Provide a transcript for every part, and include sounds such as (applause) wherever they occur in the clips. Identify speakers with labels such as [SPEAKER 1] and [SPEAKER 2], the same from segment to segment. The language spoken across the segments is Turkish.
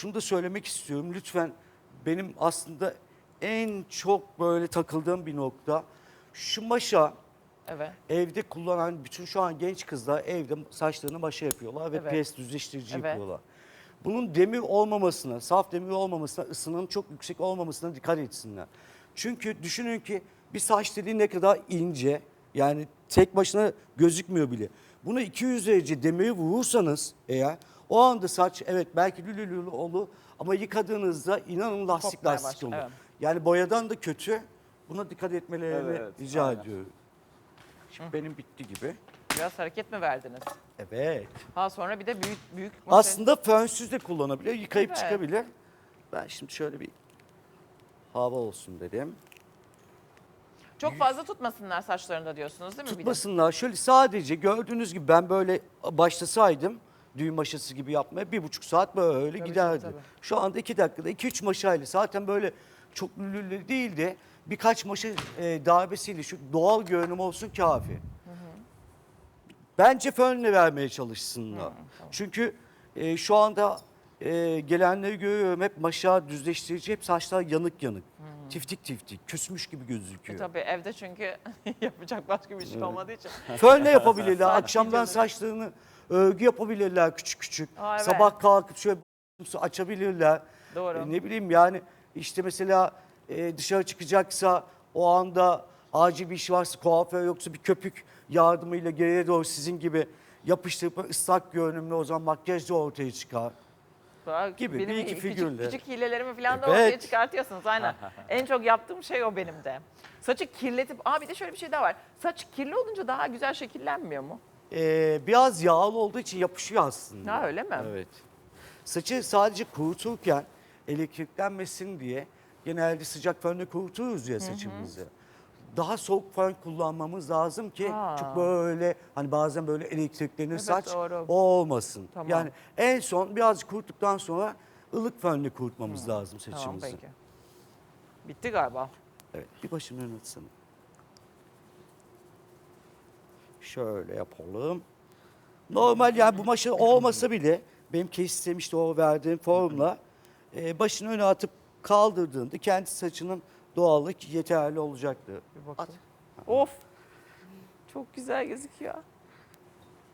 [SPEAKER 1] şunu da söylemek istiyorum. Lütfen benim aslında en çok böyle takıldığım bir nokta. Şu maşa
[SPEAKER 2] Evet.
[SPEAKER 1] evde kullanan bütün şu an genç kızlar evde saçlarını maşa yapıyorlar ve
[SPEAKER 2] Evet.
[SPEAKER 1] pres düzleştirici
[SPEAKER 2] Evet.
[SPEAKER 1] yapıyorlar. Bunun demir olmamasına, saf demir olmamasına, ısının çok yüksek olmamasına dikkat etsinler. Çünkü düşünün ki bir saç teli ne kadar ince, yani tek başına gözükmüyor bile. Bunu 200 derece demiri vurursanız eğer o anda saç evet belki lülülülü olur ama yıkadığınızda inanın lastik
[SPEAKER 2] Kopmaya
[SPEAKER 1] lastik olur.
[SPEAKER 2] evet.
[SPEAKER 1] Yani boyadan da kötü. Buna dikkat etmelerini
[SPEAKER 3] Evet,
[SPEAKER 1] rica
[SPEAKER 3] aynen.
[SPEAKER 1] ediyorum. Şimdi benim bitti gibi.
[SPEAKER 2] Biraz hareket mi verdiniz?
[SPEAKER 1] Evet.
[SPEAKER 2] Ha sonra bir de büyük büyük masa-
[SPEAKER 1] Aslında fönsüz de kullanabilir, yıkayıp
[SPEAKER 2] Evet.
[SPEAKER 1] çıkabilir. Ben şimdi şöyle bir hava olsun dedim.
[SPEAKER 2] çok fazla tutmasınlar saçlarında diyorsunuz değil mi? bir de?
[SPEAKER 1] Tutmasınlar. Şöyle sadece gördüğünüz gibi ben böyle başlasaydım düğün maşası gibi yapmaya bir buçuk saat böyle
[SPEAKER 2] Tabii,
[SPEAKER 1] giderdi.
[SPEAKER 2] tabii.
[SPEAKER 1] Şu anda iki dakikada iki üç maşayla zaten böyle çok lülülü değil de birkaç maşa e, darbesiyle şu doğal görünüm olsun kafi. Bence fönle vermeye çalışsınlar. Çünkü e, şu anda e, gelenleri görüyorum hep maşa düzleştirici hep saçlar yanık yanık. Tiftik tiftik küsmüş gibi
[SPEAKER 2] E
[SPEAKER 1] gözüküyor.
[SPEAKER 2] tabii evde çünkü (laughs) yapacak başka bir şey olmadığı için. (laughs)
[SPEAKER 1] Fönle yapabilirler. Akşamdan saçlarını örgü yapabilirler küçük küçük.
[SPEAKER 2] Aa, evet.
[SPEAKER 1] Sabah kalkıp şöyle açabilirler.
[SPEAKER 2] Doğru.
[SPEAKER 1] E, ne bileyim yani işte mesela e, dışarı çıkacaksa o anda acil bir iş varsa kuaför yoksa bir köpük yardımıyla geriye doğru sizin gibi yapıştırıp ıslak görünümlü o zaman makyaj da ortaya çıkar.
[SPEAKER 2] Bak,
[SPEAKER 1] Gibi, bir iki
[SPEAKER 2] küçük,
[SPEAKER 1] figürle.
[SPEAKER 2] Küçük hilelerimi falan da
[SPEAKER 1] Evet.
[SPEAKER 2] ortaya çıkartıyorsunuz aynen. (laughs) en çok yaptığım şey o benim de. Saçı kirletip, aa bir de şöyle bir şey daha var. Saç kirli olunca daha güzel şekillenmiyor mu?
[SPEAKER 1] E, biraz yağlı olduğu için yapışıyor aslında.
[SPEAKER 2] Ha öyle mi?
[SPEAKER 1] Evet. Saçı sadece kuruturken elektriklenmesin diye genelde sıcak fönle kuruturuz ya saçımızı. Daha soğuk fön kullanmamız lazım ki
[SPEAKER 2] Ha.
[SPEAKER 1] çok böyle hani bazen böyle elektriklenir
[SPEAKER 2] Evet,
[SPEAKER 1] saç
[SPEAKER 2] doğru.
[SPEAKER 1] o olmasın.
[SPEAKER 2] Tamam.
[SPEAKER 1] Yani en son birazcık kuruttuktan sonra ılık fönle kurutmamız lazım
[SPEAKER 2] Tamam
[SPEAKER 1] saçımızı.
[SPEAKER 2] peki. Bitti galiba.
[SPEAKER 1] Evet, bir başını ön atsana. Şöyle yapalım. Normal yani bu maşa olmasa bile benim kestim işte o verdiğim formla e, başını öne atıp kaldırdığında kendi saçının doğallık yeterli olacaktır.
[SPEAKER 2] Bir
[SPEAKER 1] At.
[SPEAKER 2] Of. Çok güzel gözüküyor.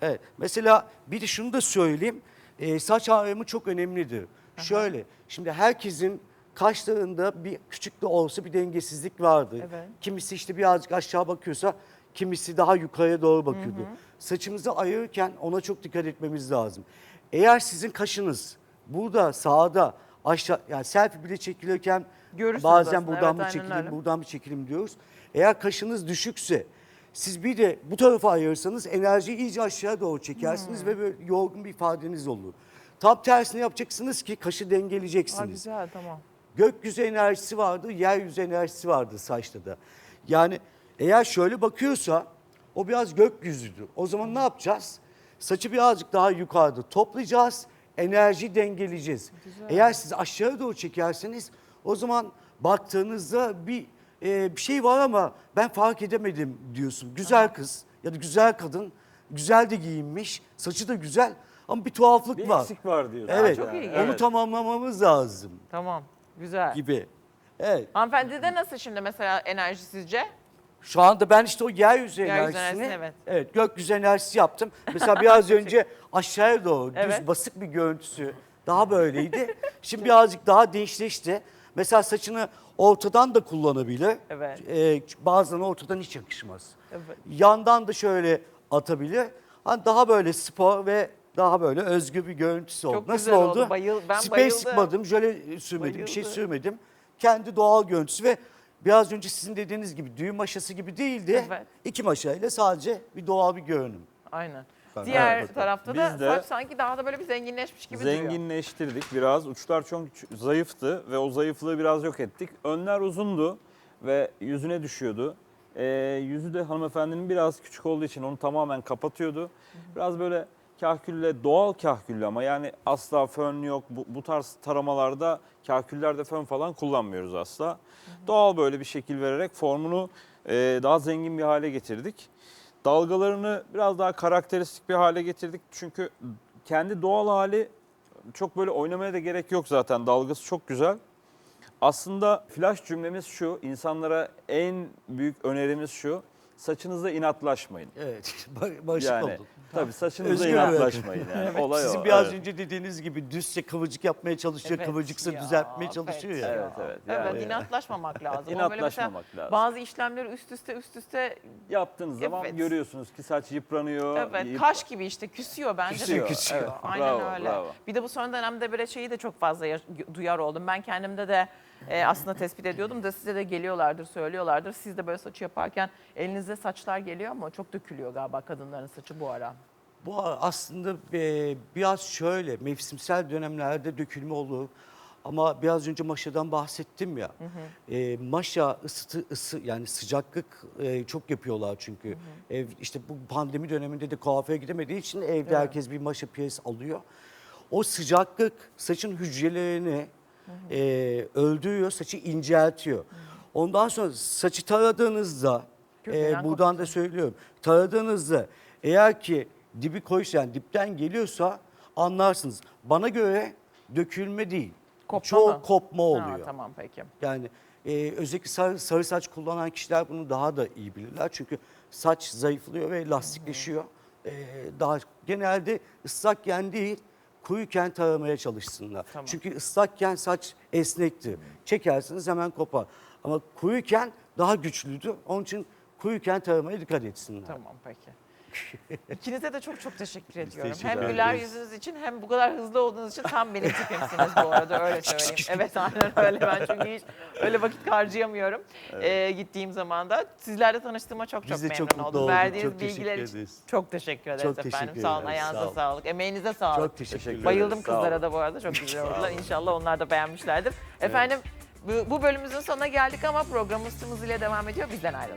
[SPEAKER 1] Evet. Mesela bir de şunu da söyleyeyim. E, saç ağrımı çok önemlidir. Şöyle, şimdi herkesin kaşlarında bir küçük de olsa bir dengesizlik vardır.
[SPEAKER 2] Evet.
[SPEAKER 1] Kimisi işte birazcık aşağı bakıyorsa, kimisi daha yukarıya doğru bakıyordu. Saçımızı ayırırken ona çok dikkat etmemiz lazım. Eğer sizin kaşınız burada, sağda, aşağı, yani selfie bile çekilirken
[SPEAKER 2] Görürsünüz
[SPEAKER 1] bazen
[SPEAKER 2] aslında,
[SPEAKER 1] buradan
[SPEAKER 2] evet, aynen
[SPEAKER 1] çekilim,
[SPEAKER 2] öyle.
[SPEAKER 1] buradan bir çekilim diyoruz. Eğer kaşınız düşükse siz bir de bu tarafa ayırırsanız enerjiyi iyice aşağı doğru çekersiniz
[SPEAKER 2] Hmm.
[SPEAKER 1] ve böyle yorgun bir ifadeniz olur. Tam tersini yapacaksınız ki kaşı
[SPEAKER 2] Aa,
[SPEAKER 1] dengeleyeceksiniz.
[SPEAKER 2] güzel tamam.
[SPEAKER 1] Gökyüzü enerjisi vardır, yeryüzü enerjisi vardır saçta da. Yani eğer şöyle bakıyorsa o biraz gökyüzüdür. O zaman ne yapacağız? Saçı birazcık daha yukarıda toplayacağız, enerjiyi dengeleyeceğiz. Eğer siz aşağı doğru çekerseniz o zaman baktığınızda bir e, bir şey var ama ben fark edemedim diyorsun. Güzel kız ya da güzel kadın, güzel de giyinmiş, saçı da güzel ama bir tuhaflık
[SPEAKER 3] Bir
[SPEAKER 1] var.
[SPEAKER 3] eksik var diyorsun.
[SPEAKER 1] Evet,
[SPEAKER 2] çok iyi.
[SPEAKER 1] onu
[SPEAKER 2] Evet.
[SPEAKER 1] tamamlamamız lazım
[SPEAKER 2] Tamam. Güzel.
[SPEAKER 1] gibi. Evet.
[SPEAKER 2] Hanımefendide nasıl şimdi mesela enerji sizce?
[SPEAKER 1] Şu anda ben işte o yeryüzü
[SPEAKER 2] Yeryüzü
[SPEAKER 1] enerjisini,
[SPEAKER 2] enerjisini, evet.
[SPEAKER 1] gökyüzü enerjisi yaptım. Mesela biraz (laughs) önce aşağıya doğru
[SPEAKER 2] Evet.
[SPEAKER 1] düz basık bir görüntüsü daha böyleydi. Şimdi birazcık daha değişleşti. Mesela saçını ortadan da kullanabilir.
[SPEAKER 2] Evet.
[SPEAKER 1] Ee, bazen ortadan hiç yakışmaz.
[SPEAKER 2] Evet.
[SPEAKER 1] Yandan da şöyle atabilir. Hani daha böyle spor ve daha böyle özgür bir görüntüsü oldu.
[SPEAKER 2] Çok
[SPEAKER 1] Nasıl
[SPEAKER 2] güzel oldu.
[SPEAKER 1] oldu?
[SPEAKER 2] Bayıl- ben
[SPEAKER 1] Sprey
[SPEAKER 2] bayıldım.
[SPEAKER 1] sıkmadım, jöle sürmedim, bir şey
[SPEAKER 2] Bayıldım.
[SPEAKER 1] sürmedim. Kendi doğal görüntüsü ve biraz önce sizin dediğiniz gibi düğün maşası gibi değildi.
[SPEAKER 2] Evet.
[SPEAKER 1] İki maşayla sadece bir doğal bir görünüm.
[SPEAKER 2] Aynen. Diğer
[SPEAKER 1] Evet.
[SPEAKER 2] tarafta da
[SPEAKER 3] Biz de-
[SPEAKER 2] saç sanki daha da böyle bir zenginleşmiş gibi duruyor.
[SPEAKER 3] Zenginleştirdik biraz. Uçlar çok ç- zayıftı ve o zayıflığı biraz yok ettik. Önler uzundu ve yüzüne düşüyordu. Ee, yüzü de hanımefendinin biraz küçük olduğu için onu tamamen kapatıyordu. Biraz böyle kahkülle, doğal kahkülle ama yani asla fön yok. Bu, bu tarz taramalarda kahküllerde fön falan kullanmıyoruz asla. Doğal böyle bir şekil vererek formunu e, daha zengin bir hale getirdik. Dalgalarını biraz daha karakteristik bir hale getirdik. Çünkü kendi doğal hali çok böyle oynamaya da gerek yok zaten. Dalgası çok güzel. Aslında flash cümlemiz şu. insanlara en büyük önerimiz şu. Saçınızda inatlaşmayın.
[SPEAKER 1] Evet. (laughs) Başlık
[SPEAKER 3] Yani
[SPEAKER 1] oldu.
[SPEAKER 3] tabii saçınızda
[SPEAKER 1] Özgür (laughs) evet.
[SPEAKER 3] inatlaşmayın yani. Olay
[SPEAKER 1] Sizin
[SPEAKER 3] o.
[SPEAKER 1] biraz
[SPEAKER 3] evet.
[SPEAKER 1] önce dediğiniz gibi düzse kıvırcık yapmaya çalışıyor,
[SPEAKER 2] Evet
[SPEAKER 1] kıvırcıksa
[SPEAKER 2] ya,
[SPEAKER 1] düzeltmeye çalışıyor
[SPEAKER 2] evet
[SPEAKER 1] ya.
[SPEAKER 3] Evet, evet.
[SPEAKER 2] Evet,
[SPEAKER 3] Yani-
[SPEAKER 2] inatlaşmamak (laughs) lazım.
[SPEAKER 3] İnatlaşmamak lazım.
[SPEAKER 2] Bazı işlemleri üst üste üst üste
[SPEAKER 3] Yaptığınız zaman
[SPEAKER 2] Evet.
[SPEAKER 3] görüyorsunuz ki saç yıpranıyor.
[SPEAKER 2] Evet,
[SPEAKER 3] yıp-
[SPEAKER 2] kaş gibi işte küsüyor bence
[SPEAKER 3] Küsüyor,
[SPEAKER 2] de.
[SPEAKER 1] küsüyor.
[SPEAKER 3] evet.
[SPEAKER 2] Aynen
[SPEAKER 3] Bravo,
[SPEAKER 2] öyle.
[SPEAKER 3] bravo.
[SPEAKER 2] Bir de bu son dönemde böyle şeyi de çok fazla ya- duyar oldum. Ben kendimde de e, aslında tespit ediyordum da size de geliyorlardır, söylüyorlardır. Siz de böyle saçı yaparken elinizde saçlar geliyor ama çok dökülüyor galiba kadınların saçı bu ara.
[SPEAKER 1] Bu aslında e, biraz şöyle mevsimsel dönemlerde dökülme olur. Ama biraz önce maşadan bahsettim ya. E, maşa ısıtı, ısı yani sıcaklık e, çok yapıyorlar çünkü. Ev işte bu pandemi döneminde de kuaföre gidemediği için evde herkes bir maşa piyes alıyor. O sıcaklık saçın hücrelerini e, öldürüyor, saçı inceltiyor. Ondan sonra saçı taradığınızda
[SPEAKER 2] Kökünden
[SPEAKER 1] e, buradan da söylüyorum. Taradığınızda eğer ki dibi koysa yani dipten geliyorsa anlarsınız. Bana göre dökülme değil.
[SPEAKER 2] Kopma
[SPEAKER 1] Çoğu
[SPEAKER 2] mı?
[SPEAKER 1] kopma
[SPEAKER 2] Ha,
[SPEAKER 1] oluyor.
[SPEAKER 2] tamam peki.
[SPEAKER 1] Yani e, özellikle sarı, sarı saç kullanan kişiler bunu daha da iyi bilirler. Çünkü saç zayıflıyor ve lastikleşiyor. E, daha genelde ıslakken değil, kuruyken taramaya çalışsınlar.
[SPEAKER 2] Tamam.
[SPEAKER 1] Çünkü ıslakken saç esnekti. Çekersiniz hemen kopar. Ama kuruyken daha güçlüdür. Onun için kuruyken taramaya dikkat etsinler.
[SPEAKER 2] Tamam peki. İkinize de çok çok teşekkür ediyorum.
[SPEAKER 1] teşekkür
[SPEAKER 2] hem güler
[SPEAKER 1] ederiz.
[SPEAKER 2] yüzünüz için hem bu kadar hızlı olduğunuz için tam benim tipimsiniz bu arada öyle söyleyeyim. Evet aynen öyle ben çünkü hiç öyle vakit harcayamıyorum ee, gittiğim zaman da. Sizlerle tanıştığıma çok çok
[SPEAKER 1] Biz de
[SPEAKER 2] memnun
[SPEAKER 1] çok mutlu
[SPEAKER 2] oldum.
[SPEAKER 1] olduk.
[SPEAKER 2] Verdiğiniz
[SPEAKER 1] Çok teşekkür
[SPEAKER 2] bilgiler için
[SPEAKER 1] ederiz.
[SPEAKER 2] çok teşekkür ederiz
[SPEAKER 1] Çok
[SPEAKER 2] efendim.
[SPEAKER 1] teşekkür
[SPEAKER 2] Sağ olun
[SPEAKER 1] ederiz,
[SPEAKER 2] ayağınıza
[SPEAKER 1] sağ olun.
[SPEAKER 2] sağlık. Emeğinize sağlık.
[SPEAKER 1] Çok teşekkür ederiz.
[SPEAKER 2] Bayıldım
[SPEAKER 3] Sağ olun.
[SPEAKER 2] kızlara da bu arada çok güzel oldular. İnşallah onlar da beğenmişlerdir. Efendim bu, bu bölümümüzün sonuna geldik ama programımız hızıyla devam ediyor. Bizden ayrılın.